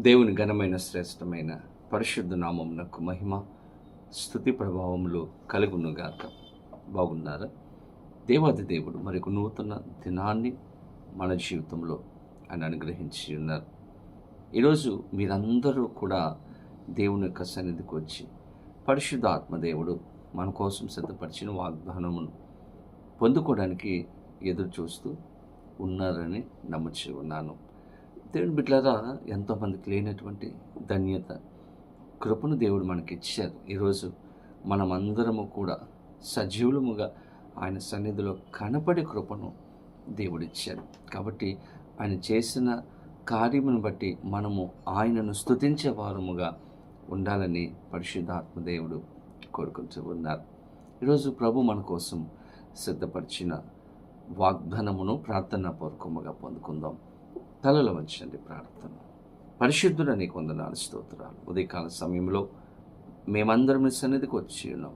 దేవుని ఘనమైన శ్రేష్టమైన పరిశుద్ధ నామమునకు మహిమ స్థుతి ప్రభావములు కలుగునుగాక. బాగున్నారా? దేవాది దేవుడు మరొక నూతన దినాన్ని మన జీవితంలో ఆయన అనుగ్రహించి ఉన్నారు. ఈరోజు మీరందరూ కూడా దేవుని యొక్క సన్నిధికి వచ్చి పరిశుద్ధ ఆత్మదేవుడు మన కోసం సిద్ధపరిచిన వాగ్దానమును పొందుకోవడానికి ఎదురు చూస్తూ ఉన్నారని నమ్ముచి ఉన్నాను. దేవుని బిడ్డలారా ఎంతోమందికి లేనటువంటి ధన్యత కృపను దేవుడు మనకి ఇచ్చారు ఈరోజు మనమందరము కూడా సజీవులముగా ఆయన సన్నిధిలో కనపడే కృపను దేవుడిచ్చారు కాబట్టి ఆయన చేసిన కార్యమును బట్టి మనము ఆయనను స్తుతించే వారముగా ఉండాలని పరిశుద్ధాత్మ దేవుడు కోరుకుంటూ ఉన్నారు. ఈరోజు ప్రభు మన కోసం సిద్ధపరిచిన వాగ్దానమును ప్రార్థన పూర్వకముగా పొందుకుందాం. తలలో వంచండి ప్రార్థన. పరిశుద్ధుడ నీ కొందనాలు స్తోత్రాలు. ఉదయకాల సమయంలో మేమందరం మీ సన్నిధికి వచ్చి ఉన్నాం.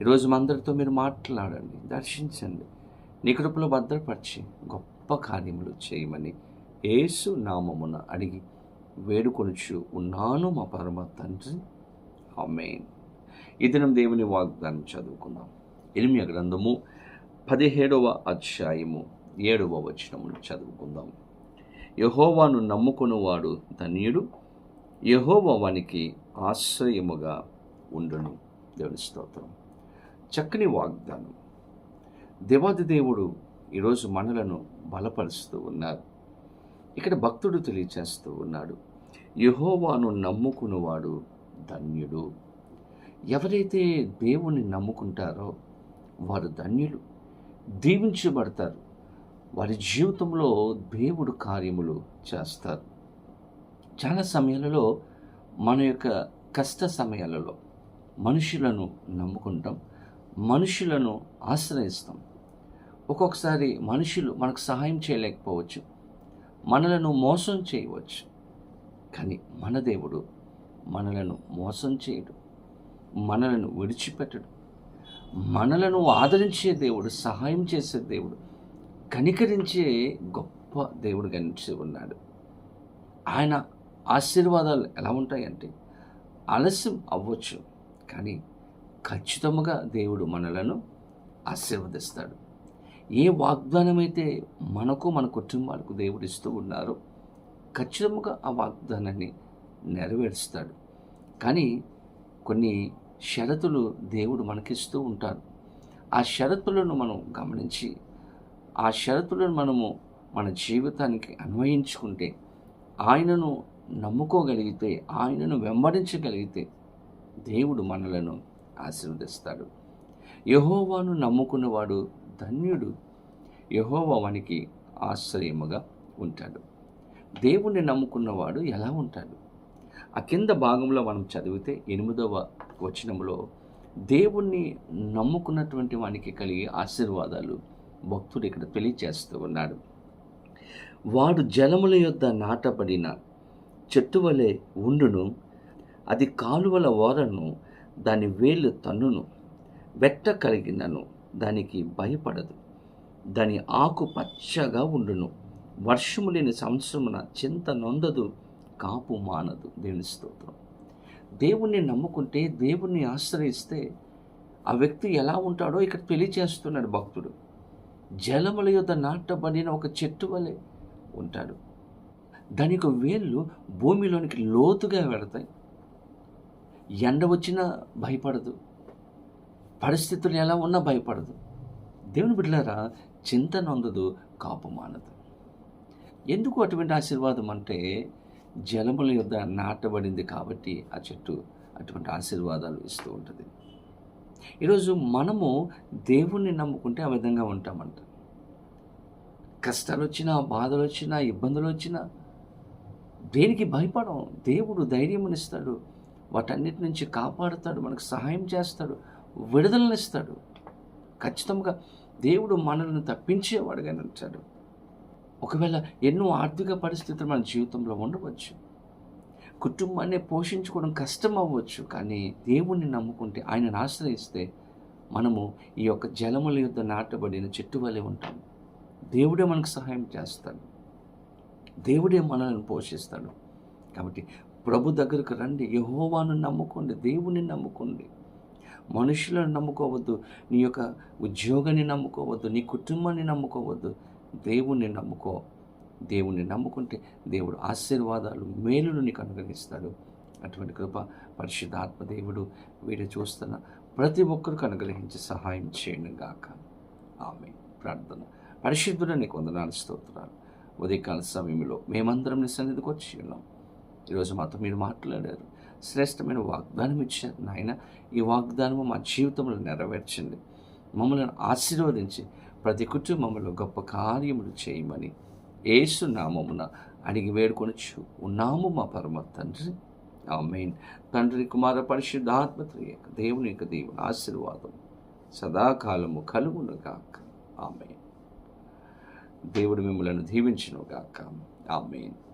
ఈరోజు మందరితో అందరితో మీరు మాట్లాడండి దర్శించండి. నీ కృపలో భద్రపరిచి గొప్ప కార్యములు చేయమని ఏసు నామమున అడిగి వేడుకొనుచు ఉన్నాను మా పరమ తండ్రి. ఆమేన్. ఈ దినం దేవుని వాగ్దానం చదువుకుందాం. ఎనిమిది గ్రంథము పదిహేడవ అధ్యాయము ఏడవ వచనమును చదువుకుందాం. యహోవాను నమ్ముకునేవాడు ధన్యుడు. యహోవా వానికి ఆశ్రయముగా ఉండును. దేవుని స్తోత్రం. చక్కని వాగ్దానం. దేవాది దేవుడు ఈరోజు మనలను బలపరుస్తూ ఉన్నారు. ఇక్కడ భక్తుడు తెలియచేస్తూ ఉన్నాడు. యహోవాను నమ్ముకునేవాడు ధన్యుడు. ఎవరైతే దేవుని నమ్ముకుంటారో వారు ధన్యులు. దీవించబడతారు. వారి జీవితంలో దేవుడు కార్యములు చేస్తారు. చాలా సమయాలలో మన యొక్క కష్ట సమయాలలో మనుషులను నమ్ముకుంటాం మనుషులను ఆశ్రయిస్తాం. ఒక్కొక్కసారి మనుషులు మనకు సహాయం చేయలేకపోవచ్చు మనలను మోసం చేయవచ్చు. కానీ మన దేవుడు మనలను మోసం చేయడు మనలను విడిచిపెట్టడు. మనలను ఆదరించే దేవుడు సహాయం చేసే దేవుడు కనికరించే గొప్ప దేవుడు కనిపించి ఉన్నాడు. ఆయన ఆశీర్వాదాలు ఎలా ఉంటాయంటే ఆలస్యం అవ్వచ్చు కానీ ఖచ్చితంగా దేవుడు మనలను ఆశీర్వదిస్తాడు. ఏ వాగ్దానం అయితే మనకు మన కుటుంబాలకు దేవుడు ఇస్తూ ఉన్నారో ఖచ్చితంగా ఆ వాగ్దానాన్ని నెరవేరుస్తాడు. కానీ కొన్ని షరతులు దేవుడు మనకిస్తూ ఉంటారు ఆ షరతులను మనం గమనించి ఆ షరతులను మనము మన జీవితానికి అన్వయించుకుంటే ఆయనను నమ్ముకోగలిగితే ఆయనను వెంబడించగలిగితే దేవుడు మనలను ఆశీర్వదిస్తాడు. యహోవాను నమ్ముకున్నవాడు ధన్యుడు. యహోవా వానికి ఆశ్రయముగా ఉంటాడు. దేవుణ్ణి నమ్ముకున్నవాడు ఎలా ఉంటాడు? ఆ కింద భాగంలో మనం చదివితే ఎనిమిదవ వచనంలో దేవుణ్ణి నమ్ముకున్నటువంటి వానికి కలిగే ఆశీర్వాదాలు భక్తుడు ఇక్కడ తెలియచేస్తూ ఉన్నాడు. వాడు జలముల యొద్ద నాటబడిన చెట్టు వలె ఉండును అది కాలువల ఓరను దాని వేళ్ళు తన్నును వెట్ట కలిగినను దానికి భయపడదు. దాని ఆకు పచ్చగా ఉండును వర్షము లేని సంవత్సరమున చింత నొందదు కాపు మానదు. దేవుని స్తోత్రం. దేవుణ్ణి నమ్ముకుంటే దేవుణ్ణి ఆశ్రయిస్తే ఆ వ్యక్తి ఎలా ఉంటాడో ఇక్కడ తెలియచేస్తున్నాడు భక్తుడు. జలముల యొద్ద నాటబడిన ఒక చెట్టు వలె ఉంటాడు. దాని యొక్క వేళ్ళు భూమిలోనికి లోతుగా వెడతాయి. ఎండ వచ్చినా భయపడదు. పరిస్థితులు ఎలా ఉన్నా భయపడదు. దేవుని బిడ్డలారా చింత నొందదు కాపు మానదు. ఎందుకు అటువంటి ఆశీర్వాదం అంటే జలముల యొద్ద నాటబడింది కాబట్టి ఆ చెట్టు అటువంటి ఆశీర్వాదాలు ఇస్తూ ఉంటుంది. ఈరోజు మనము దేవుణ్ణి నమ్ముకుంటే ఆ విధంగా ఉంటామంట. కష్టాలు వచ్చినా బాధలు వచ్చినా ఇబ్బందులు వచ్చినా దేనికి భయపడం దేవుడు ధైర్యమునిస్తాడు. వాటన్నిటి నుంచి కాపాడుతాడు మనకు సహాయం చేస్తాడు విడుదలనిస్తాడు. ఖచ్చితంగా దేవుడు మనల్ని తప్పించేవాడుగా నిలిచాడు. ఒకవేళ ఎన్నో ఆర్థిక పరిస్థితులు మన జీవితంలో ఉండవచ్చు. కుటుంబాన్ని పోషించుకోవడం కష్టం అవ్వచ్చు కానీ దేవుణ్ణి నమ్ముకుంటే ఆయనను ఆశ్రయిస్తే మనము ఈ యొక్క జలముల యుద్ధ నాటబడిన చెట్టు వలె ఉంటాము. దేవుడే మనకు సహాయం చేస్తాడు. దేవుడే మనల్ని పోషిస్తాడు. కాబట్టి ప్రభు దగ్గరకు రండి. యహోవాను నమ్ముకోండి. దేవుని నమ్ముకోండి. మనుషులను నమ్ముకోవద్దు. నీ యొక్క ఉద్యోగాన్ని నమ్ముకోవద్దు. నీ కుటుంబాన్ని నమ్ముకోవద్దు. దేవుణ్ణి నమ్ముకో. దేవుణ్ణి నమ్ముకుంటే దేవుడు ఆశీర్వాదాలు మేలును నీకు అనుగ్రహిస్తాడు. అటువంటి కృప పరిశుద్ధాత్మ దేవుడు వీడు చూస్తున్న ప్రతి ఒక్కరికి అనుగ్రహించి సహాయం చేయండి గాక. ఆమె ప్రార్థన. పరిశుద్ధుడు నీకు వందనాలు స్తోత్రాలు. ఉదయకాల సమయంలో మేమందరం నీ సన్నిధికి వచ్చి ఉన్నాం. ఈరోజు మాతో మీరు మాట్లాడారు. శ్రేష్టమైన వాగ్దానం ఇచ్చారు నాయన. ఈ వాగ్దానము మా జీవితంలో నెరవేర్చండి. మమ్మల్ని ఆశీర్వదించి ప్రతి కుటుంబంలో గొప్ప కార్యములు చేయమని ఏసు నామమున అడిగి వేడుకొనొచ్చు. ఉన్నాము మా పరమ తండ్రి. ఆ మెయిన్ తండ్రి కుమార పరిశుద్ధాత్మ త్రియక దేవుని యొక్క దేవుని ఆశీర్వాదం సదాకాలము కలుగునుగాక ఆమె దేవుడు మిమ్మలను దీవించును గాక. ఆమెన్.